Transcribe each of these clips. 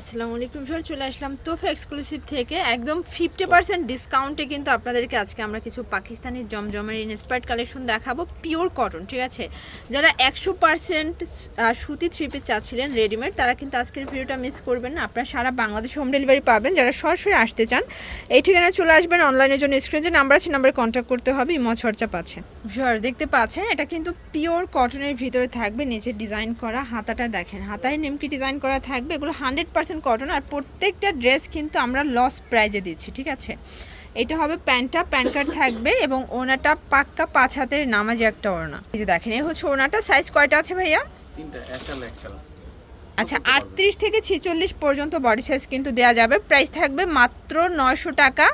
আসসালামু আলাইকুম স্যার চলে আসলাম তোফা এক্সক্লুসিভ থেকে। একদম ফিফটি পার্সেন্ট ডিসকাউন্টে কিন্তু আপনাদেরকে আজকে আমরা কিছু পাকিস্তানি জমজমের ইনস্পায়ার্ড কালেকশন দেখাবো পিওর কটন ঠিক আছে? যারা একশো পার্সেন্ট সুতি থ্রি পিস চাচ্ছিলেন রেডিমেড তারা কিন্তু আজকের ভিডিওটা মিস করবেন না। আপনারা সারা বাংলাদেশ হোম ডেলিভারি পাবেন। যারা সরাসরি আসতে চান, এই ঠিকানায় চলে আসবেন। অনলাইনের জন্য স্ক্রিনে যে নাম্বার আছে নাম্বারে কন্ট্যাক্ট করতে হবে ইমো চর্চা পাচ্ছে ভিউয়ার দেখতে পাচ্ছেন, এটা কিন্তু পিওর কটনের ভিতরে থাকবে, নিচে ডিজাইন করা, হাতাটা দেখেন। হাতায় নিমকি ডিজাইন করা থাকবে? এগুলো হান্ড্রেড পার্সেন্ট কটন আর প্রত্যেকটা ড্রেস কিন্তু আমরা লস প্রাইজে দিচ্ছি ঠিক আছে? এটা হবে প্যান্টটা প্যান কার্ড থাকবে এবং ওনাটা পাক্কা পাঁচ হাতের নামাজি একটা ওড়না। এই যে দেখেন এই হচ্ছে ওনাটা সাইজ কয়টা আছে ভাইয়া? আচ্ছা আটত্রিশ থেকে ছেচল্লিশ পর্যন্ত বডি সাইজ কিন্তু দেওয়া যাবে। প্রাইস থাকবে মাত্র নয়শো টাকা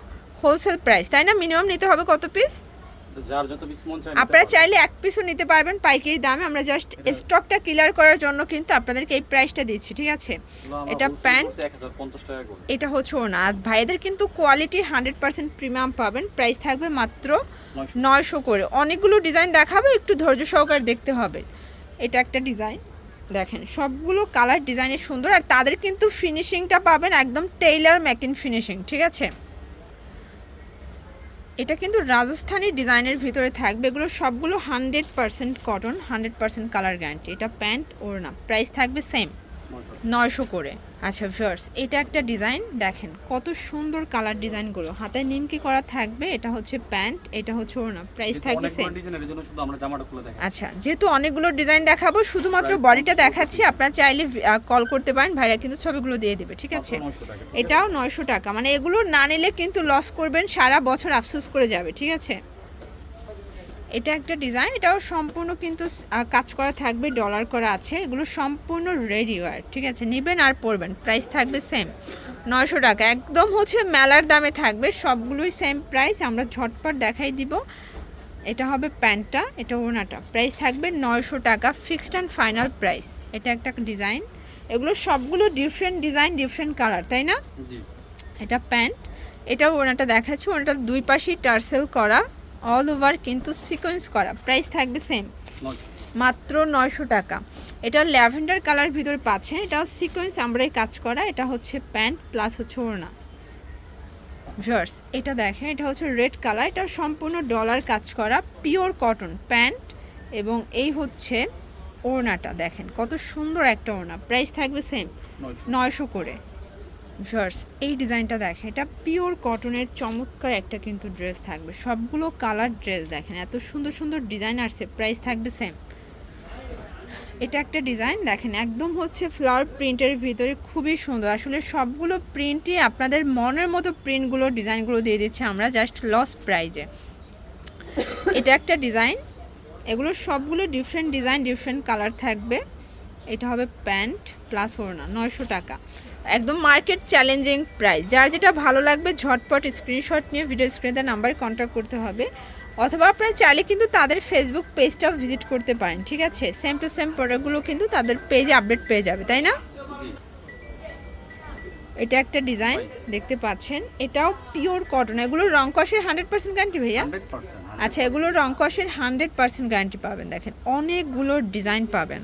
হোলসেল প্রাইস তাই না? মিনিমাম নিতে হবে কত পিস যার যত পিস মন চায় আপনারা চাইলে এক পিসও নিতে পারবেন পাইকারি দামে। আমরা জাস্ট স্টকটা ক্লিয়ার করার জন্য কিন্তু আপনাদেরকে এই প্রাইসটা দিচ্ছি ঠিক আছে? এটা প্যান্ট এটা হচ্ছে ওনা আর ভাইদের কিন্তু কোয়ালিটি হান্ড্রেড পার্সেন্ট প্রিমিয়াম পাবেন। প্রাইস থাকবে মাত্র নয়শো। করে। অনেকগুলো ডিজাইন দেখাবো একটু ধৈর্য সহকারে দেখতে হবে। এটা একটা ডিজাইন দেখেন সবগুলো কালার ডিজাইনের সুন্দর। আর তাদের কিন্তু ফিনিশিংটা পাবেন একদম টেইলার মেকিং ফিনিশিং ঠিক আছে? এটা কিন্তু রাজস্থানি ডিজাইনের ভিতরে থাকবে। এগুলো সবগুলো hundred percent cotton hundred percent colour guarantee. এটা প্যান্ট ওড়না। প্রাইস থাকবে সেম নয়শো। নয়শো করে। আচ্ছা ভিউয়ার্স এটা একটা ডিজাইন দেখেন কত সুন্দর কালার ডিজাইনগুলো হাতায় নিমকি করা থাকবে? এটা হচ্ছে প্যান্ট এটা হচ্ছে ওড়না। প্রাইস থাকবে সেম ডিজাইনের জন্য শুধু আমরা জামাটা খুলে দেখাই আচ্ছা যেহেতু অনেকগুলো ডিজাইন দেখাবো শুধুমাত্র বডিটা দেখাচ্ছি আপনারা চাইলে কল করতে পারেন ভাইরা কিন্তু ছবিগুলো দিয়ে দেবে ঠিক আছে? মাত্র 900 এটাও নয়শো টাকা মানে এগুলো না নিলে কিন্তু লস করবেন সারা বছর আফসোস করে যাবে ঠিক আছে? এটা একটা ডিজাইন এটাও সম্পূর্ণ কিন্তু কাজ করা থাকবে ডলার করা আছে। এগুলো সম্পূর্ণ রেডি ওয়ার ঠিক আছে? নেবেন আর পরবেন প্রাইস থাকবে সেম নয়শো টাকা একদম হচ্ছে মেলার দামে থাকবে সবগুলোই সেম প্রাইস আমরা ঝটপট দেখাই দিব। এটা হবে প্যান্টটা এটা ওনাটা প্রাইস থাকবে নয়শো টাকা ফিক্সড অ্যান্ড ফাইনাল প্রাইস এটা একটা ডিজাইন। এগুলো সবগুলো ডিফারেন্ট ডিজাইন ডিফারেন্ট কালার তাই না? এটা প্যান্ট এটাও ওনাটা দেখাচ্ছি। ওনাটা দুই পাশেই টার্সেল করা। অল ওভার কিন্তু সিকোয়েন্স করা। প্রাইস থাকবে সেম মাত্র নয়শো টাকা। এটা ল্যাভেন্ডার কালার ভিতরে পাচ্ছেন। এটাও সিকোয়েন্স আমরাই কাজ করা। এটা হচ্ছে প্যান্ট প্লাস হচ্ছে ওড়না। ভিউয়ার্স এটা দেখেন এটা হচ্ছে রেড কালার এটা সম্পূর্ণ ডলার কাজ করা। পিওর কটন প্যান্ট এবং এই হচ্ছে ওড়নাটা। দেখেন কত সুন্দর একটা ওড়না। প্রাইস থাকবে সেম নয়শো। নয়শো করে। ভিউয়ার্স, এই ডিজাইনটা দেখেন, এটা পিওর কটনের চমৎকার একটা কিন্তু ড্রেস থাকবে। সবগুলো কালার ড্রেস দেখেন, এত সুন্দর সুন্দর ডিজাইন আসছে প্রাইস থাকবে সেম এটা একটা ডিজাইন দেখেন, একদম হচ্ছে ফ্লাওয়ার প্রিন্টের ভিতরে খুবই সুন্দর। আসলে সবগুলো প্রিন্টই আপনাদের মনের মতো প্রিন্টগুলো ডিজাইনগুলো দিয়ে দিচ্ছি আমরা জাস্ট লস প্রাইজে এটা একটা ডিজাইন এগুলো সবগুলো ডিফারেন্ট ডিজাইন ডিফারেন্ট কালার থাকবে। এটা হবে প্যান্ট প্লাস ওড়না, নয়শো টাকা। একদম মার্কেট চ্যালেঞ্জিং প্রাইস যার যেটা ভালো লাগবে ঝটপট স্ক্রিনশট নিয়ে ভিডিও স্ক্রিনে তার নাম্বারে কন্ট্যাক্ট করতে হবে। অথবা আপনারা চাইলে কিন্তু তাদের ফেসবুক পেজটাও ভিজিট করতে পারেন ঠিক আছে? সেম টু সেম প্রোডাক্টগুলো কিন্তু তাদের পেজে আপডেট পেয়ে যাবে তাই না? এটা একটা ডিজাইন দেখতে পাচ্ছেন। এটাও পিওর কটন এগুলো রং কষের হান্ড্রেড পার্সেন্ট গ্যারান্টি ভাইয়া? আচ্ছা এগুলো রং কষের হান্ড্রেড পার্সেন্ট গ্যারান্টি পাবেন দেখেন। অনেকগুলো ডিজাইন পাবেন।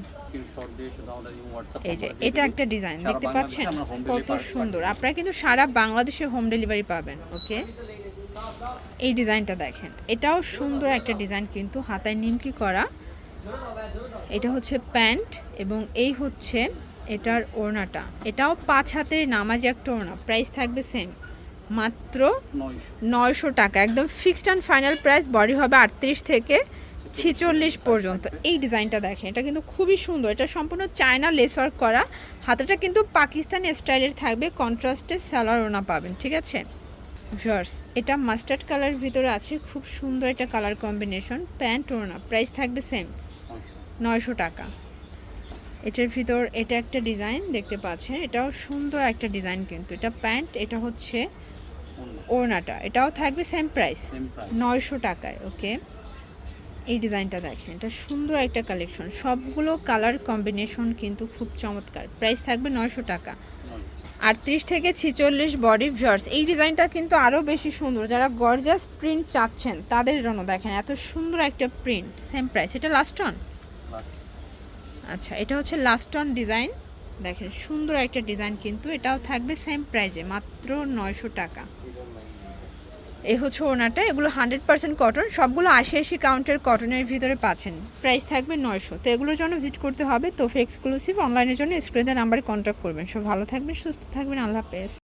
এই যে এটা একটা ডিজাইন দেখতে পাচ্ছেন? কত সুন্দর। আপনারা কিন্তু সারা বাংলাদেশে হোম ডেলিভারি পাবেন ওকে এই ডিজাইনটা দেখেন। এটাও সুন্দর একটা ডিজাইন কিন্তু হাতায় নিমকি করা। এটা হচ্ছে প্যান্ট এবং এই হচ্ছে এটার ওড়নাটা। এটাও পাঁচ হাতের নামাজি একটা ওড়না। প্রাইস থাকবে সেম মাত্র নয়শো। টাকা। একদম fixed and final price body হবে আটত্রিশ থেকে ছেচল্লিশ পর্যন্ত। এই ডিজাইনটা দেখেন এটা কিন্তু খুবই সুন্দর। এটা সম্পূর্ণ চায়না লেস ওয়ার্ক করা। হাতাটা কিন্তু পাকিস্তানি স্টাইলের থাকবে কন্ট্রাস্টে স্যালার ওনা পাবেন ঠিক আছে? ভিউয়ার্স এটা মাস্টার্ড কালার ভিতরে আছে খুব সুন্দর একটা কালার কম্বিনেশন প্যান্ট ওনা প্রাইস থাকবে সেম নয়শো টাকা। এটার ভিতর এটা একটা ডিজাইন দেখতে পাচ্ছেন এটাও সুন্দর একটা ডিজাইন কিন্তু। এটা প্যান্ট এটা হচ্ছে ওড়নাটা এটাও থাকবে সেম প্রাইস নয়শো টাকায় ওকে এই ডিজাইনটা দেখেন, এটা সুন্দর একটা কালেকশন। সবগুলো কালার কম্বিনেশন কিন্তু খুব চমৎকার। প্রাইস থাকবে নয়শো টাকা। আটত্রিশ থেকে ছেচল্লিশ বডি ভিউয়ার্স, এই ডিজাইনটা কিন্তু আরও বেশি সুন্দর। যারা গর্জাস প্রিন্ট চাচ্ছেন, তাদের জন্য দেখেন, এত সুন্দর একটা প্রিন্ট, সেম প্রাইস। এটা লাস্ট অন আচ্ছা এটা হচ্ছে লাস্ট অন ডিজাইন দেখেন, সুন্দর একটা ডিজাইন কিন্তু এটাও থাকবে সেম প্রাইজে মাত্র নয়শো টাকা। এই হচ্ছে ওনাটা এগুলো হান্ড্রেড পার্সেন্ট কটন সবগুলো আশি আশি কাউন্টের কটনের ভিতরে পাচ্ছেন। প্রাইস থাকবে নয়শো। তো এগুলোর জন্য ভিজিট করতে হবে তো এক্সক্লুসিভ অনলাইনের জন্য স্ক্রিনের নাম্বারে কন্ট্যাক্ট করবেন। সব ভালো থাকবেন, সুস্থ থাকবেন, আল্লাহ হাফেজ।